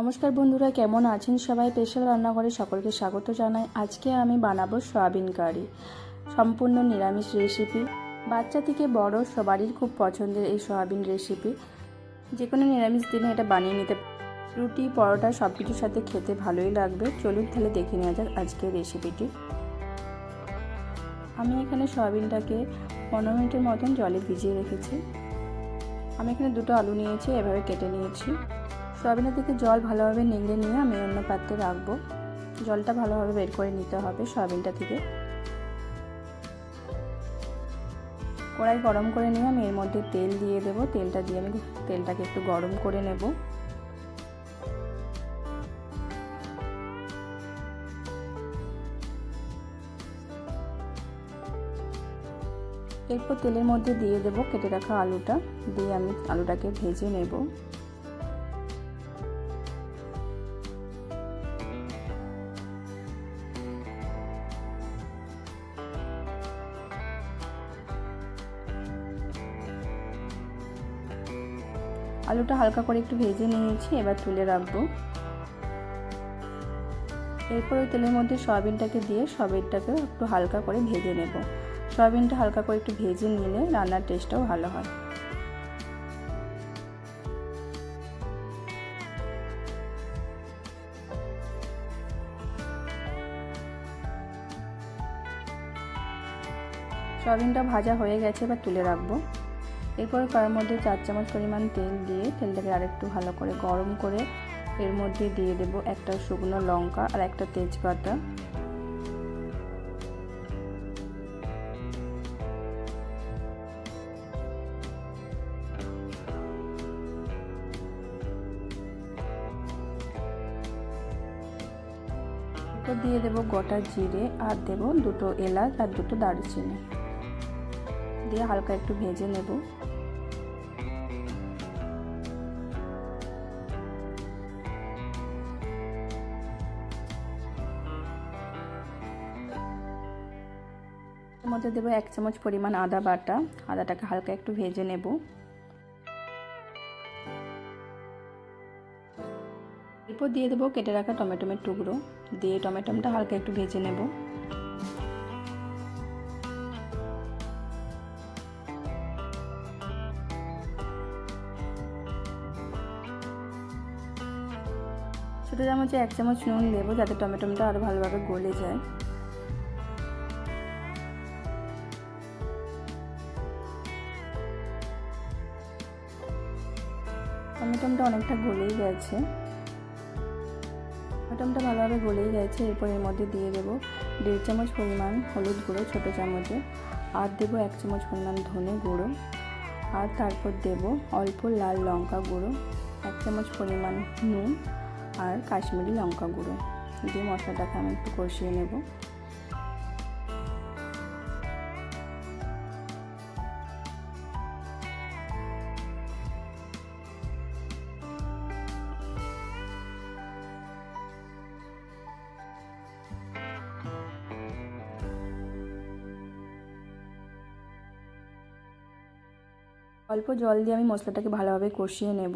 নমস্কার বন্ধুরা, কেমন আছেন সবাই? স্পেশাল রান্নাঘরে সকলকে স্বাগত জানাই। আজকে আমি বানাবো সয়াবিন কারি। সম্পূর্ণ নিরামিষ রেসিপি বাচ্চা থেকে বড় সবারই খুব পছন্দের এই সয়াবিন রেসিপি যে কোনো নিরামিষ দিনে এটা বানিয়ে নিতে রুটি, পরোটা সব কিছুর সাথে খেতে ভালোই লাগবে। চলুন তাহলে দেখে নেওয়া যাক আজকের রেসিপিটি আমি এখানে সয়াবিনটাকে পনেরো মিনিটের মতন জলে ভিজিয়ে রেখেছি। আমি এখানে দুটো আলু নিয়েছি, এভাবে কেটে নিয়েছি। সয়াবিনের থেকে জল ভালোভাবে নিংড়ে নিয়ে আমি অন্য পাত্রে রাখব। জলটা ভালোভাবে বের করে নিতে হবে সয়াবিনটা থেকে। কড়াই গরম করে নিয়ে আমি এর মধ্যে তেল দিয়ে দেবো। তেলটা দিয়ে আমি তেলটাকে একটু গরম করে নেব। এরপর তেলের মধ্যে দিয়ে দেবো কেটে রাখা আলুটা। দিয়ে আমি আলুটাকে ভেজে নেব। আলুটা হালকা করে একটু ভেজে নিয়েছি, এবার তুলে রাখব। এরপর ওই তেলের মধ্যে সয়াবিনটাকে দিয়ে সয়াবিনটাকে একটু হালকা করে ভেজে নেব। সয়াবিনটা হালকা করে একটু ভেজে নিলে রান্নার টেস্টটাও ভালো হয়। সয়াবিনটা ভাজা হয়ে গেছে, এবার তুলে রাখব। এরপর কড়ার মধ্যে চার চামচ পরিমাণ তেল দিয়ে তেলটাকে আরেকটু ভালো করে গরম করে এর মধ্যে দিয়ে দেব একটা শুকনো লঙ্কা আর একটা তেজপাতা। দিয়ে দেব গোটা জিরে আর দেব দুটো এলাচ আর দুটো দারুচিনি। দিয়ে হালকা একটু ভেজে নেব। এর মধ্যে দেবো এক চামচ পরিমাণ আদা বাটা। আদাটাকে হালকা একটু ভেজে নেব। এরপর দিয়ে দেবো কেটে রাখা টমেটোমের টুকরো। দিয়ে টমেটোমটা হালকা একটু ভেজে নেব। ছোটো চামচে এক চামচ নুন দেবো যাতে টমেটোমটা আরও ভালোভাবে গলে যায়। টমেটোমটা অনেকটা গলেই গেছে। টমেটোমটা ভালোভাবে গলেই গেছে, এরপর এর মধ্যে দিয়ে দেবো দেড় চামচ পরিমাণ হলুদ গুঁড়ো, ছোটো চামচে। আর দেবো এক চামচ পরিমাণ ধনে গুঁড়ো। আর তারপর দেব অল্প লাল লঙ্কা গুঁড়ো, এক চামচ পরিমাণ নুন আর কাশ্মীরি লঙ্কা গুঁড়ো। দিয়ে মশলাটাকে আমি একটু কষিয়ে নেব। অল্প জল দিয়ে আমি মশলাটাকে ভালোভাবে কষিয়ে নেব।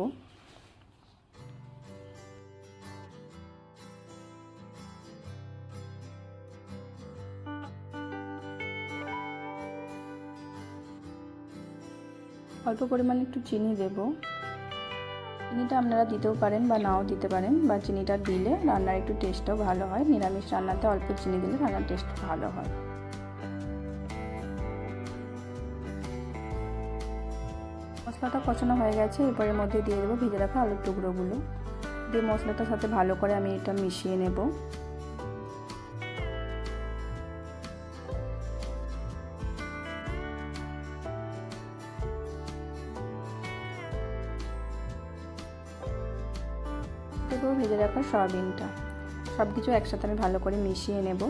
অল্প পরিমাণে একটু চিনি দেব। চিনিটা আপনারা দিতেও পারেন বা নাও দিতে পারেন, বা চিনিটা দিলে রান্নার একটু টেস্টও ভালো হয়। নিরামিষ রান্নাতে অল্প চিনি দিলে রান্নার টেস্ট ভালো হয়। মশলাটা কষানো হয়ে গেছে এরপরের মধ্যে দিয়ে দেবো ভেজে রাখা আলুর টুকরোগুলো। দিয়ে মশলাটার সাথে ভালো করে আমি এটা মিশিয়ে নেব। ভেজে রাখা সয়াবিনটা। সব কিছু একসাথে আমি ভালো করে মিশিয়ে নেব।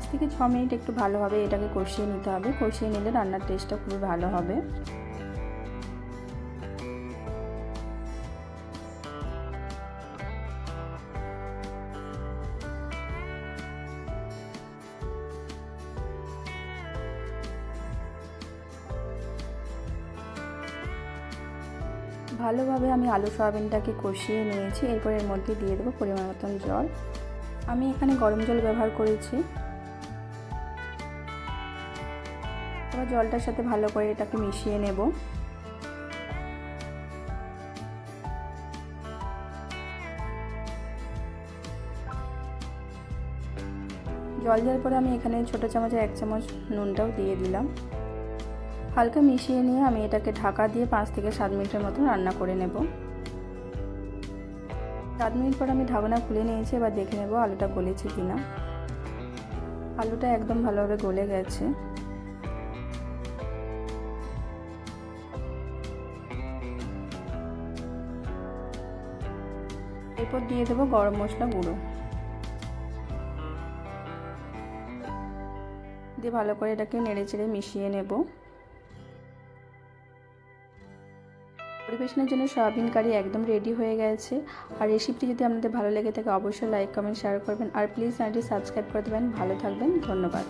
পাঁচ থেকে ছ মিনিট একটু ভালোভাবে এটাকে কষিয়ে নিতে হবে। কষিয়ে নিলে রান্নার টেস্টটা খুবই ভালো হবে। ভালোভাবে আমি আলু সয়াবিনটাকে কষিয়ে নিয়েছি। এরপর এর মধ্যে দিয়ে দেবো পরিমাণ মতন জল। আমি এখানে গরম জল ব্যবহার করেছি। এবার জলটার সাথে ভালো করে এটাকে মিশিয়ে নেব। জল দেওয়ার পরে আমি এখানে ছোটো চামচে এক চামচ নুনটাও দিয়ে দিলাম। হালকা মিশিয়ে নিয়ে আমি এটাকে ঢাকা দিয়ে পাঁচ থেকে সাত মিনিটের মতো রান্না করে নেব। সাত মিনিট পর আমি ঢাকনা খুলে নিয়েছি, এবার দেখে নেব আলুটা গলেছে কিনা। আলুটা একদম ভালোভাবে গলে গেছে। এরপর দিয়ে দেবো গরম মশলা গুঁড়ো। দিয়ে ভালো করে এটাকে নেড়ে চেড়ে মিশিয়ে নেব। পরিবেশনের জন্য সয়াবিন কারি একদম রেডি হয়ে গেছে। আর রেসিপিটি যদি আপনাদের ভালো লেগে থাকে, অবশ্যই লাইক কমেন্ট শেয়ার করবেন। আর প্লিজ চ্যানেলটি সাবস্ক্রাইব করে দেবেন। ভালো থাকবেন। ধন্যবাদ।